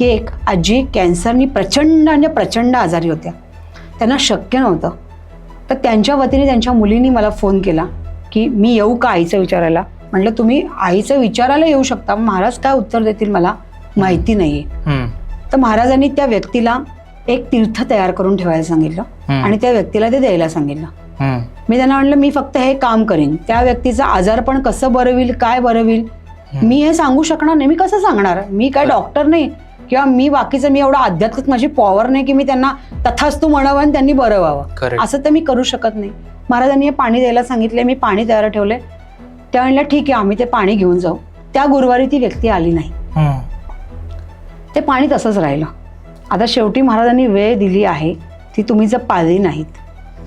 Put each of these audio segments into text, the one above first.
की एक आजी कॅन्सरनी प्रचंड म्हणजे प्रचंड आजारी होत्या. त्यांना शक्य नव्हतं. तर त्यांच्या वतीने त्यांच्या मुलींनी मला फोन केला की मी येऊ का आईचं विचारायला? म्हटलं तुम्ही आईचं विचारायला येऊ शकता. महाराज काय उत्तर देतील मला माहिती नाही तर महाराजांनी त्या व्यक्तीला एक तीर्थ तयार करून ठेवायला सांगितलं. आणि त्या व्यक्तीला ते द्यायला सांगितलं. मी त्यांना म्हटलं मी फक्त हे काम करीन. त्या व्यक्तीचं आजारपण कसं बरं होईल काय बरं होईल मी हे सांगू शकणार नाही. मी कसं सांगणार? मी काय डॉक्टर नाही. किंवा मी बाकीचं मी एवढं आध्यात्मिक माझी पॉवर नाही की मी त्यांना तथास्तू म्हणावं आणि त्यांनी बरं व्हावं. Correct. असं तर मी करू शकत नाही. महाराजांनी हे पाणी द्यायला सांगितले मी पाणी तयार ठेवले. त्या म्हणल्या ठीक आहे आम्ही ते पाणी घेऊन जाऊ. त्या गुरुवारी ती व्यक्ती आली नाही. हम्म, ते पाणी तसंच राहिलं. आता शेवटी महाराजांनी वेळ दिली आहे ती तुम्ही जर पाळली नाहीत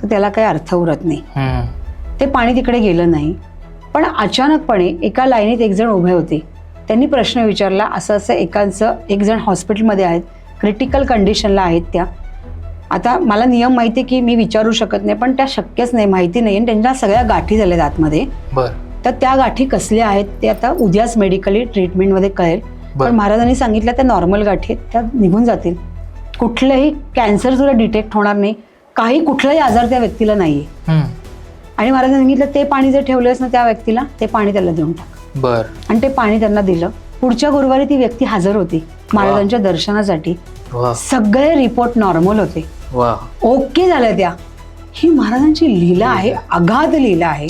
तर त्याला काही अर्थ उरत नाही. हम्म, ते पाणी तिकडे गेलं नाही. पण अचानकपणे एका लाईनीत एक जण उभे होते. त्यांनी प्रश्न विचारला असं असं एकाचं एक जण हॉस्पिटलमध्ये आहेत क्रिटिकल कंडिशनला आहेत त्या. आता मला नियम माहिती की मी विचारू शकत नाही पण त्या शक्यच नाही माहिती नाही. आणि त्यांच्या सगळ्या गाठी झाल्यात आतमध्ये. बर. तर त्या गाठी कसल्या आहेत ते आता उद्याच मेडिकली ट्रीटमेंटमध्ये कळेल. पण महाराजांनी सांगितलं त्या नॉर्मल गाठी आहेत त्या निघून जातील. कुठलंही कॅन्सर सुद्धा डिटेक्ट होणार नाही. काही कुठलाही आजार त्या व्यक्तीला नाही आणि महाराजांनी सांगितलं ते पाणी जर ठेवलंस ना त्या व्यक्तीला ते पाणी त्याला देऊन टाक. बर. आणि ते पाणी त्यांना दिलं. पुढच्या गुरुवारी ती व्यक्ती हजर होती. महाराजांच्या दर्शनासाठी. वा. सगळे रिपोर्ट नॉर्मल होते. वा. ओके झाल्या त्या. ही महाराजांची लीला आहे. अगाध लीला आहे.